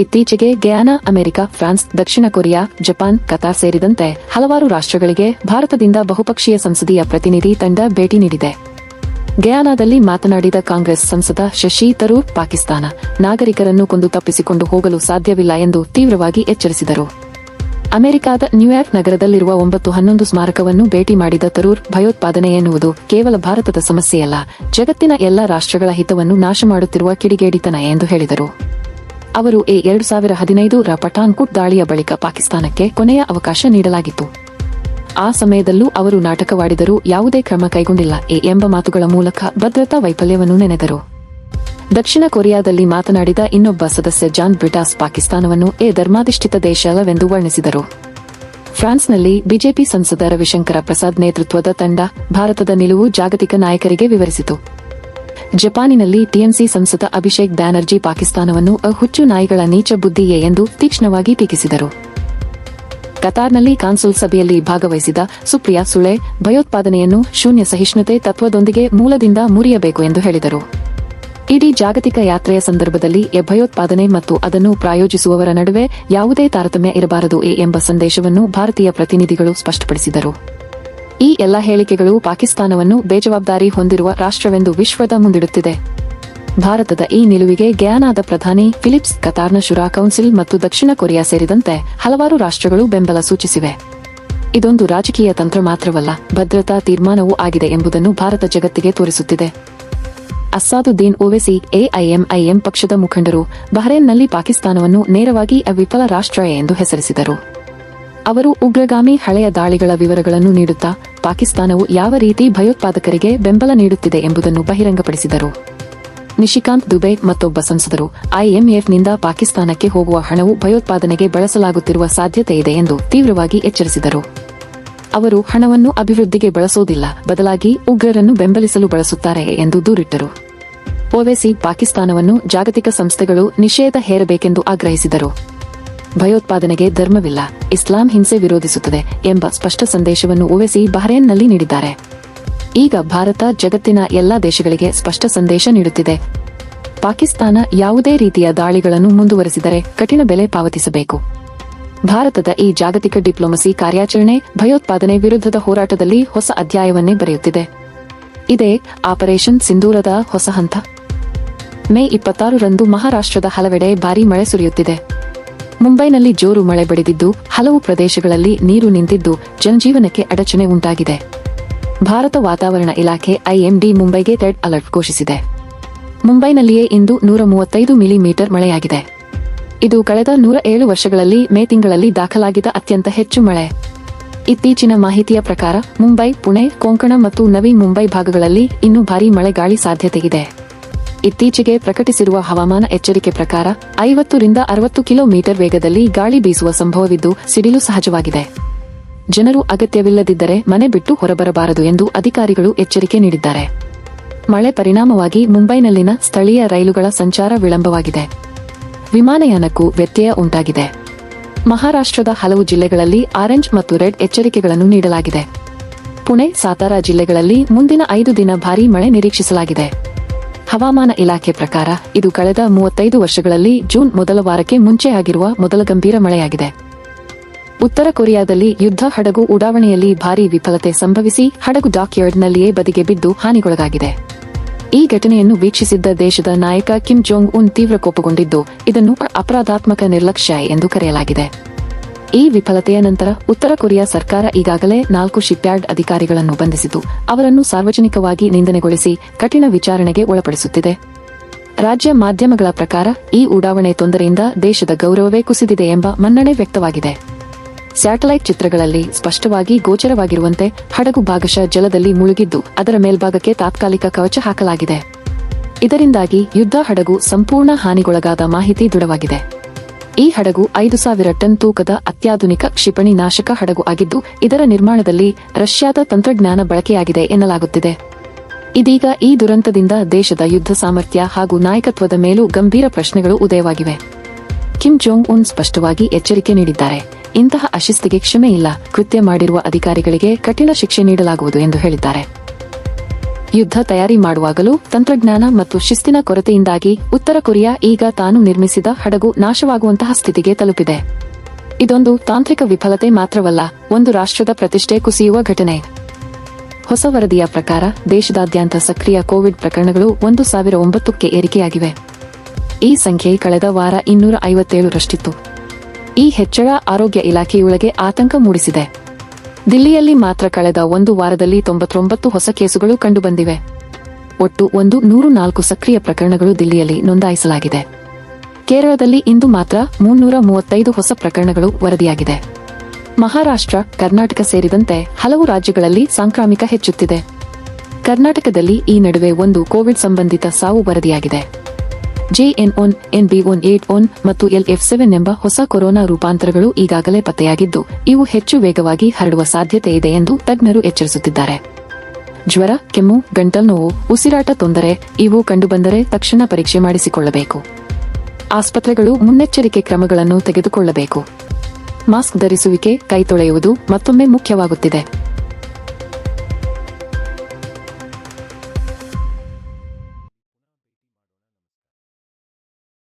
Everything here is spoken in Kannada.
ಇತ್ತೀಚೆಗೆ ಗಯಾನಾ ಅಮೆರಿಕ, ಫ್ರಾನ್ಸ್, ದಕ್ಷಿಣ ಕೊರಿಯಾ, ಜಪಾನ್, ಕತಾರ್ ಸೇರಿದಂತೆ ಹಲವಾರು ರಾಷ್ಟ್ರಗಳಿಗೆ ಭಾರತದಿಂದ ಬಹುಪಕ್ಷೀಯ ಸಂಸದೀಯ ಪ್ರತಿನಿಧಿ ತಂಡ ಭೇಟಿ ನೀಡಿದೆ. ಗಯಾನಾದಲ್ಲಿ ಮಾತನಾಡಿದ ಕಾಂಗ್ರೆಸ್ ಸಂಸದ ಶಶಿ ತರೂರ್, ಪಾಕಿಸ್ತಾನ ನಾಗರಿಕರನ್ನು ಕೊಂದು ತಪ್ಪಿಸಿಕೊಂಡು ಹೋಗಲು ಸಾಧ್ಯವಿಲ್ಲ ಎಂದು ತೀವ್ರವಾಗಿ ಎಚ್ಚರಿಸಿದರು. ಅಮೆರಿಕಾದ ನ್ಯೂಯಾರ್ಕ್ ನಗರದಲ್ಲಿರುವ ಒಂಬತ್ತು ಹನ್ನೊಂದು ಸ್ಮಾರಕವನ್ನು ಭೇಟಿ ಮಾಡಿದ ತರೂರ್, ಭಯೋತ್ಪಾದನೆ ಎನ್ನುವುದು ಕೇವಲ ಭಾರತದ ಸಮಸ್ಯೆಯಲ್ಲ, ಜಗತ್ತಿನ ಎಲ್ಲ ರಾಷ್ಟ್ರಗಳ ಹಿತವನ್ನು ನಾಶ ಮಾಡುತ್ತಿರುವ ಕಿಡಿಗೇಡಿತನ ಎಂದು ಹೇಳಿದರು. ಅವರು ಎ ಎರಡು ಸಾವಿರ ಹದಿನೈದು ರ ಪಠಾನ್ಕುಟ್ ದಾಳಿಯ ಬಳಿಕ ಪಾಕಿಸ್ತಾನಕ್ಕೆ ಕೊನೆಯ ಅವಕಾಶ ನೀಡಲಾಗಿತ್ತು. ಆ ಸಮಯದಲ್ಲೂ ಅವರು ನಾಟಕವಾಡಿದರೂ ಯಾವುದೇ ಕ್ರಮ ಕೈಗೊಂಡಿಲ್ಲ, ಎ ಎಂಬ ಮಾತುಗಳ ಮೂಲಕ ಭದ್ರತಾ ವೈಫಲ್ಯವನ್ನು ನೆನೆದರು. ದಕ್ಷಿಣ ಕೊರಿಯಾದಲ್ಲಿ ಮಾತನಾಡಿದ ಇನ್ನೊಬ್ಬ ಸದಸ್ಯ ಜಾನ್ ಬ್ರಿಟಾಸ್ ಪಾಕಿಸ್ತಾನವನ್ನು ಎ ಧರ್ಮಾಧಿಷ್ಠಿತ ದೇಶವೆಂದು ವರ್ಣಿಸಿದರು. ಫ್ರಾನ್ಸ್ನಲ್ಲಿ ಬಿಜೆಪಿ ಸಂಸದ ರವಿಶಂಕರ ಪ್ರಸಾದ್ ನೇತೃತ್ವದ ತಂಡ ಭಾರತದ ನಿಲುವು ಜಾಗತಿಕ ನಾಯಕರಿಗೆ ವಿವರಿಸಿತು. ಜಪಾನಿನಲ್ಲಿ ಟಿಎಂಸಿ ಸಂಸದ ಅಭಿಷೇಕ್ ಬ್ಯಾನರ್ಜಿ ಪಾಕಿಸ್ತಾನವನ್ನು ಹುಚ್ಚು ನಾಯಿಗಳ ನೀಚ ಬುದ್ಧಿಯೇ ಎಂದು ತೀಕ್ಷ್ಣವಾಗಿ ಟೀಕಿಸಿದರು. ಕತಾರ್ನಲ್ಲಿ ಕಾನ್ಸುಲ್ ಸಭೆಯಲ್ಲಿ ಭಾಗವಹಿಸಿದ ಸುಪ್ರಿಯಾ ಸುಳೆ, ಭಯೋತ್ಪಾದನೆಯನ್ನು ಶೂನ್ಯ ಸಹಿಷ್ಣುತೆ ತತ್ವದೊಂದಿಗೆ ಮೂಲದಿಂದ ಮುರಿಯಬೇಕು ಎಂದು ಹೇಳಿದರು. ಇಡೀ ಜಾಗತಿಕ ಯಾತ್ರೆಯ ಸಂದರ್ಭದಲ್ಲಿ ಎ ಭಯೋತ್ಪಾದನೆ ಮತ್ತು ಅದನ್ನು ಪ್ರಾಯೋಜಿಸುವವರ ನಡುವೆ ಯಾವುದೇ ತಾರತಮ್ಯ ಇರಬಾರದು ಎಂಬ ಸಂದೇಶವನ್ನು ಭಾರತೀಯ ಪ್ರತಿನಿಧಿಗಳು ಸ್ಪಷ್ಟಪಡಿಸಿದರು. ಈ ಎಲ್ಲ ಹೇಳಿಕೆಗಳು ಪಾಕಿಸ್ತಾನವನ್ನು ಬೇಜವಾಬ್ದಾರಿ ಹೊಂದಿರುವ ರಾಷ್ಟ್ರವೆಂದು ವಿಶ್ವದ ಮುಂದಿಡುತ್ತಿದೆ. ಭಾರತದ ಈ ನಿಲುವಿಗೆ ಗಯಾನಾದ ಪ್ರಧಾನಿ ಫಿಲಿಪ್ಸ್ ಕತಾರ್ನ ಶುರಾ ಕೌನ್ಸಿಲ್ ಮತ್ತು ದಕ್ಷಿಣ ಕೊರಿಯಾ ಸೇರಿದಂತೆ ಹಲವಾರು ರಾಷ್ಟ್ರಗಳು ಬೆಂಬಲ ಸೂಚಿಸಿವೆ. ಇದೊಂದು ರಾಜಕೀಯ ತಂತ್ರ ಮಾತ್ರವಲ್ಲ, ಭದ್ರತಾ ತೀರ್ಮಾನವೂ ಆಗಿದೆ ಎಂಬುದನ್ನು ಭಾರತ ಜಗತ್ತಿಗೆ ತೋರಿಸುತ್ತಿದೆ. ಅಸ್ಸಾದುದ್ದೀನ್ ಓವೆಸಿ ಎಐಎಂಐಎಂ ಪಕ್ಷದ ಮುಖಂಡರು ಬಹರೇನ್ನಲ್ಲಿ ಪಾಕಿಸ್ತಾನವನ್ನು ನೇರವಾಗಿ ಅವಿಫಲ ರಾಷ್ಟ್ರ ಎಂದು ಹೆಸರಿಸಿದರು. ಅವರು ಉಗ್ರಗಾಮಿ ಹಳೆಯ ದಾಳಿಗಳ ವಿವರಗಳನ್ನು ನೀಡುತ್ತಾ ಪಾಕಿಸ್ತಾನವು ಯಾವ ರೀತಿ ಭಯೋತ್ಪಾದಕರಿಗೆ ಬೆಂಬಲ ನೀಡುತ್ತಿದೆ ಎಂಬುದನ್ನು ಬಹಿರಂಗಪಡಿಸಿದರು. ನಿಶಿಕಾಂತ್ ದುಬೆ ಮತ್ತೊಬ್ಬ ಸಂಸದರು, ಐಎಂಎಫ್ನಿಂದ ಪಾಕಿಸ್ತಾನಕ್ಕೆ ಹೋಗುವ ಹಣವು ಭಯೋತ್ಪಾದನೆಗೆ ಬಳಸಲಾಗುತ್ತಿರುವ ಸಾಧ್ಯತೆ ಇದೆ ಎಂದು ತೀವ್ರವಾಗಿ ಎಚ್ಚರಿಸಿದರು. ಅವರು ಹಣವನ್ನು ಅಭಿವೃದ್ಧಿಗೆ ಬಳಸುವುದಿಲ್ಲ ಬದಲಾಗಿ ಉಗ್ರರನ್ನು ಬೆಂಬಲಿಸಲು ಬಳಸುತ್ತಾರೆ ಎಂದು ದೂರಿಟ್ಟರು. ಓವೈಸಿ ಪಾಕಿಸ್ತಾನವನ್ನು ಜಾಗತಿಕ ಸಂಸ್ಥೆಗಳು ನಿಷೇಧ ಹೇರಬೇಕೆಂದು ಆಗ್ರಹಿಸಿದರು. ಭಯೋತ್ಪಾದನೆಗೆ ಧರ್ಮವಿಲ್ಲ. ಇಸ್ಲಾಂ ಹಿಂಸೆ ವಿರೋಧಿಸುತ್ತದೆ ಎಂಬ ಸ್ಪಷ್ಟ ಸಂದೇಶವನ್ನು ಓವೆಸಿ ಬಹರೇನ್ನಲ್ಲಿ ನೀಡಿದ್ದಾರೆ. ಈಗ ಭಾರತ ಜಗತ್ತಿನ ಎಲ್ಲಾ ದೇಶಗಳಿಗೆ ಸ್ಪಷ್ಟ ಸಂದೇಶ ನೀಡುತ್ತಿದೆ. ಪಾಕಿಸ್ತಾನ ಯಾವುದೇ ರೀತಿಯ ದಾಳಿಗಳನ್ನು ಮುಂದುವರೆಸಿದರೆ ಕಠಿಣ ಬೆಲೆ ಪಾವತಿಸಬೇಕು. ಭಾರತದ ಈ ಜಾಗತಿಕ ಡಿಪ್ಲೊಮಸಿ ಕಾರ್ಯಾಚರಣೆ ಭಯೋತ್ಪಾದನೆ ವಿರುದ್ಧದ ಹೋರಾಟದಲ್ಲಿ ಹೊಸ ಅಧ್ಯಾಯವನ್ನೇ ಬರೆಯುತ್ತಿದೆ. ಇದೇ ಆಪರೇಷನ್ ಸಿಂಧೂರದ ಹೊಸ ಹಂತ. ಮೇ ಇಪ್ಪತ್ತಾರರಂದು ಮಹಾರಾಷ್ಟ್ರದ ಹಲವೆಡೆ ಭಾರೀ ಮಳೆ ಸುರಿಯುತ್ತಿದೆ. ಮುಂಬೈನಲ್ಲಿ ಜೋರು ಮಳೆ ಬಡಿದಿದ್ದು, ಹಲವು ಪ್ರದೇಶಗಳಲ್ಲಿ ನೀರು ನಿಂತಿದ್ದು ಜನಜೀವನಕ್ಕೆ ಅಡಚಣೆ ಉಂಟಾಗಿದೆ. ಭಾರತ ವಾತಾವರಣ ಇಲಾಖೆ ಐಎಂಡಿ ಮುಂಬೈಗೆ ರೆಡ್ ಅಲರ್ಟ್ ಘೋಷಿಸಿದೆ. ಮುಂಬೈನಲ್ಲಿಯೇ ಇಂದು ನೂರ ಮೂವತ್ತೈದು ಮಿಲಿಮೀಟರ್ ಮಳೆಯಾಗಿದೆ. ಇದು ಕಳೆದ ನೂರ ಏಳು ವರ್ಷಗಳಲ್ಲಿ ಮೇ ತಿಂಗಳಲ್ಲಿ ದಾಖಲಾಗಿದ್ದ ಅತ್ಯಂತ ಹೆಚ್ಚು ಮಳೆ. ಇತ್ತೀಚಿನ ಮಾಹಿತಿಯ ಪ್ರಕಾರ ಮುಂಬೈ, ಪುಣೆ, ಕೊಂಕಣ ಮತ್ತು ನವಿ ಮುಂಬೈ ಭಾಗಗಳಲ್ಲಿ ಇನ್ನೂ ಭಾರೀ ಮಳೆ ಗಾಳಿ ಸಾಧ್ಯತೆಯಿದೆ. ಇತ್ತೀಚೆಗೆ ಪ್ರಕಟಿಸಿರುವ ಹವಾಮಾನ ಎಚ್ಚರಿಕೆ ಪ್ರಕಾರ ಐವತ್ತರಿಂದ ಅರವತ್ತು ಕಿಲೋಮೀಟರ್ ವೇಗದಲ್ಲಿ ಗಾಳಿ ಬೀಸುವ ಸಂಭವವಿದ್ದು ಸಿಡಿಲು ಸಹಜವಾಗಿದೆ. ಜನರು ಅಗತ್ಯವಿಲ್ಲದಿದ್ದರೆ ಮನೆ ಬಿಟ್ಟು ಹೊರಬರಬಾರದು ಎಂದು ಅಧಿಕಾರಿಗಳು ಎಚ್ಚರಿಕೆ ನೀಡಿದ್ದಾರೆ. ಮಳೆ ಪರಿಣಾಮವಾಗಿ ಮುಂಬೈನಲ್ಲಿನ ಸ್ಥಳೀಯ ರೈಲುಗಳ ಸಂಚಾರ ವಿಳಂಬವಾಗಿದೆ. ವಿಮಾನಯಾನಕ್ಕೂ ವ್ಯತ್ಯಯ ಉಂಟಾಗಿದೆ. ಮಹಾರಾಷ್ಟ್ರದ ಹಲವು ಜಿಲ್ಲೆಗಳಲ್ಲಿ ಆರೆಂಜ್ ಮತ್ತು ರೆಡ್ ಎಚ್ಚರಿಕೆಗಳನ್ನು ನೀಡಲಾಗಿದೆ. ಪುಣೆ, ಸಾತಾರಾ ಜಿಲ್ಲೆಗಳಲ್ಲಿ ಮುಂದಿನ ಐದು ದಿನ ಭಾರೀ ಮಳೆ ನಿರೀಕ್ಷಿಸಲಾಗಿದೆ. ಹವಾಮಾನ ಇಲಾಖೆ ಪ್ರಕಾರ ಇದು ಕಳೆದ ಮೂವತ್ತೈದು ವರ್ಷಗಳಲ್ಲಿ ಜೂನ್ ಮೊದಲ ವಾರಕ್ಕೆ ಮುಂಚೆ ಆಗಿರುವ ಮೊದಲ ಗಂಭೀರ ಮಳೆಯಾಗಿದೆ. ಉತ್ತರ ಕೊರಿಯಾದಲ್ಲಿ ಯುದ್ಧ ಹಡಗು ಉಡಾವಣೆಯಲ್ಲಿ ಭಾರೀ ವಿಫಲತೆ ಸಂಭವಿಸಿ ಹಡಗು ಡಾಕ್ಯಾರ್ಡ್ನಲ್ಲಿಯೇ ಬದಿಗೆ ಬಿದ್ದು ಹಾನಿಗೊಳಗಾಗಿದೆ. ಈ ಘಟನೆಯನ್ನು ವೀಕ್ಷಿಸಿದ್ದ ದೇಶದ ನಾಯಕ ಕಿಮ್ ಜೋಂಗ್ ಉನ್ ತೀವ್ರ ಕೋಪಗೊಂಡಿದ್ದು, ಇದನ್ನು ಅಪರಾಧಾತ್ಮಕ ನಿರ್ಲಕ್ಷ್ಯ ಎಂದು ಕರೆಯಲಾಗಿದೆ. ಈ ವಿಫಲತೆಯ ನಂತರ ಉತ್ತರ ಕೊರಿಯಾ ಸರ್ಕಾರ ಈಗಾಗಲೇ ನಾಲ್ಕು ಶಿಪ್ಯಾರ್ಡ್ ಅಧಿಕಾರಿಗಳನ್ನು ಬಂಧಿಸಿತು. ಅವರನ್ನು ಸಾರ್ವಜನಿಕವಾಗಿ ನಿಂದನೆಗೊಳಿಸಿ ಕಠಿಣ ವಿಚಾರಣೆಗೆ ಒಳಪಡಿಸುತ್ತಿದೆ. ರಾಜ್ಯ ಮಾಧ್ಯಮಗಳ ಪ್ರಕಾರ ಈ ಉಡಾವಣೆ ತೊಂದರೆಯಿಂದ ದೇಶದ ಗೌರವವೇ ಕುಸಿದಿದೆ ಎಂಬ ಮನ್ನಣೆ ವ್ಯಕ್ತವಾಗಿದೆ. ಸ್ಯಾಟಲೈಟ್ ಚಿತ್ರಗಳಲ್ಲಿ ಸ್ಪಷ್ಟವಾಗಿ ಗೋಚರವಾಗಿರುವಂತೆ ಹಡಗು ಭಾಗಶಃ ಜಲದಲ್ಲಿ ಮುಳುಗಿದ್ದು ಅದರ ಮೇಲ್ಭಾಗಕ್ಕೆ ತಾತ್ಕಾಲಿಕ ಕವಚ ಹಾಕಲಾಗಿದೆ. ಇದರಿಂದಾಗಿ ಯುದ್ಧ ಹಡಗು ಸಂಪೂರ್ಣ ಹಾನಿಗೊಳಗಾದ ಮಾಹಿತಿ ದೃಢವಾಗಿದೆ. ಈ ಹಡಗು ಐದು ಸಾವಿರ ಟನ್ ತೂಕದ ಅತ್ಯಾಧುನಿಕ ಕ್ಷಿಪಣಿ ನಾಶಕ ಹಡಗು ಆಗಿದ್ದು, ಇದರ ನಿರ್ಮಾಣದಲ್ಲಿ ರಷ್ಯಾದ ತಂತ್ರಜ್ಞಾನ ಬಳಕೆಯಾಗಿದೆ ಎನ್ನಲಾಗುತ್ತಿದೆ. ಇದೀಗ ಈ ದುರಂತದಿಂದ ದೇಶದ ಯುದ್ಧ ಸಾಮರ್ಥ್ಯ ಹಾಗೂ ನಾಯಕತ್ವದ ಮೇಲೂ ಗಂಭೀರ ಪ್ರಶ್ನೆಗಳು ಉದಯವಾಗಿವೆ. ಕಿಮ್ ಜೋಂಗ್ ಉನ್ ಸ್ಪಷ್ಟವಾಗಿ ಎಚ್ಚರಿಕೆ ನೀಡಿದ್ದಾರೆ. ಇಂತಹ ಅಶಿಸ್ತಿಗೆ ಕ್ಷಮೆ ಇಲ್ಲ. ಕೃತ್ಯ ಮಾಡಿರುವ ಅಧಿಕಾರಿಗಳಿಗೆ ಕಠಿಣ ಶಿಕ್ಷೆ ನೀಡಲಾಗುವುದು ಎಂದು ಹೇಳಿದ್ದಾರೆ. ಯುದ್ಧ ತಯಾರಿ ಮಾಡುವಾಗಲೂ ತಂತ್ರಜ್ಞಾನ ಮತ್ತು ಶಿಸ್ತಿನ ಕೊರತೆಯಿಂದಾಗಿ ಉತ್ತರ ಕೊರಿಯಾ ಈಗ ತಾನು ನಿರ್ಮಿಸಿದ ಹಡಗು ನಾಶವಾಗುವಂತಹ ಸ್ಥಿತಿಗೆ ತಲುಪಿದೆ. ಇದೊಂದು ತಾಂತ್ರಿಕ ವಿಫಲತೆ ಮಾತ್ರವಲ್ಲ, ಒಂದು ರಾಷ್ಟ್ರದ ಪ್ರತಿಷ್ಠೆ ಕುಸಿಯುವ ಘಟನೆ. ಹೊಸ ವರದಿಯ ಪ್ರಕಾರ, ದೇಶದಾದ್ಯಂತ ಸಕ್ರಿಯ ಕೋವಿಡ್ ಪ್ರಕರಣಗಳು ಒಂದು ಸಾವಿರ ಒಂಬತ್ತಕ್ಕೆ ಏರಿಕೆಯಾಗಿವೆ. ಈ ಸಂಖ್ಯೆ ಕಳೆದ ವಾರ ಇನ್ನೂರ ಐವತ್ತೇಳರಷ್ಟಿತ್ತು ಈ ಹೆಚ್ಚಳ ಆರೋಗ್ಯ ಇಲಾಖೆಯೊಳಗೆ ಆತಂಕ ಮೂಡಿಸಿದೆ. ದಿಲ್ಲಿಯಲ್ಲಿ ಮಾತ್ರ ಕಳೆದ ಒಂದು ವಾರದಲ್ಲಿ ತೊಂಬತ್ತೊಂಬತ್ತು ಹೊಸ ಕೇಸುಗಳು ಕಂಡುಬಂದಿವೆ. ಒಟ್ಟು ಒಂದು ನೂರು ನಾಲ್ಕು ಸಕ್ರಿಯ ಪ್ರಕರಣಗಳು ದಿಲ್ಲಿಯಲ್ಲಿ ನೋಂದಾಯಿಸಲಾಗಿದೆ. ಕೇರಳದಲ್ಲಿ ಇಂದು ಮಾತ್ರ ಮುನ್ನೂರ ಮೂವತ್ತೈದು ಹೊಸ ಪ್ರಕರಣಗಳು ವರದಿಯಾಗಿದೆ. ಮಹಾರಾಷ್ಟ್ರ, ಕರ್ನಾಟಕ ಸೇರಿದಂತೆ ಹಲವು ರಾಜ್ಯಗಳಲ್ಲಿ ಸಾಂಕ್ರಾಮಿಕ ಹೆಚ್ಚುತ್ತಿದೆ. ಕರ್ನಾಟಕದಲ್ಲಿ ಈ ನಡುವೆ ಒಂದು ಕೋವಿಡ್ ಸಂಬಂಧಿತ ಸಾವು ವರದಿಯಾಗಿದೆ. JN one N B one eight one ಮತ್ತು ಎಲ್ ಎಫ್ ಸೆವೆನ್ ಎಂಬ ಹೊಸ ಕೊರೋನಾ ರೂಪಾಂತರಗಳು ಈಗಾಗಲೇ ಪತ್ತೆಯಾಗಿದ್ದು, ಇವು ಹೆಚ್ಚು ವೇಗವಾಗಿ ಹರಡುವ ಸಾಧ್ಯತೆ ಇದೆ ಎಂದು ತಜ್ಞರು ಎಚ್ಚರಿಸುತ್ತಿದ್ದಾರೆ. ಜ್ವರ, ಕೆಮ್ಮು, ಗಂಟಲು ನೋವು, ಉಸಿರಾಟ ತೊಂದರೆ, ಇವು ಕಂಡುಬಂದರೆ ತಕ್ಷಣ ಪರೀಕ್ಷೆ ಮಾಡಿಸಿಕೊಳ್ಳಬೇಕು. ಆಸ್ಪತ್ರೆಗಳು ಮುನ್ನೆಚ್ಚರಿಕೆ ಕ್ರಮಗಳನ್ನು ತೆಗೆದುಕೊಳ್ಳಬೇಕು. ಮಾಸ್ಕ್ ಧರಿಸುವಿಕೆ, ಕೈ ತೊಳೆಯುವುದು ಮತ್ತೊಮ್ಮೆ ಮುಖ್ಯವಾಗುತ್ತಿದೆ.